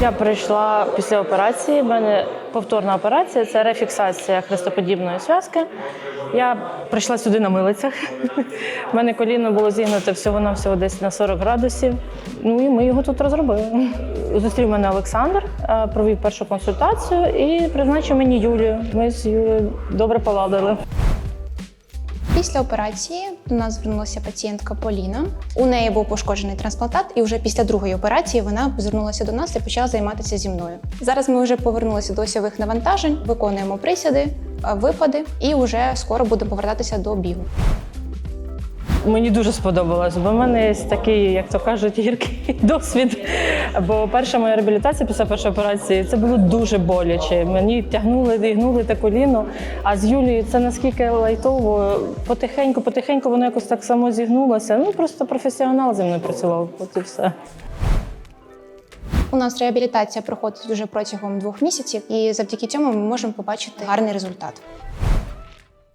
Я прийшла після операції. У мене повторна операція це рефіксація хрестоподібної зв'язки. Я прийшла сюди на милицях. У мене коліно було зігнуте всього-навсього десь на 40 градусів. Ну і ми його тут розробили. Зустрів мене Олександр, е, провів першу консультацію і призначив мені Юлію. Ми з Юлією добре поладили. Після операції до нас звернулася пацієнтка Поліна. У неї був пошкоджений трансплантат, і вже після другої операції вона звернулася до нас і почала займатися зі мною. Зараз ми вже повернулися до осьових навантажень, виконуємо присіди, е, випади і вже скоро будемо повертатися до бігу. Мені дуже сподобалось, бо в мене є такий, як то кажуть, гіркий досвід. Бо перша моя реабілітація після першої операції це було дуже боляче. Мені тягнули, дігнули те коліно. А з Юлією це наскільки лайтово, потихеньку, потихеньку воно якось так само зігнулося. Ну просто професіонал зі мною працював. От і все. У нас реабілітація проходить вже протягом двох місяців, і завдяки цьому ми можемо побачити гарний результат.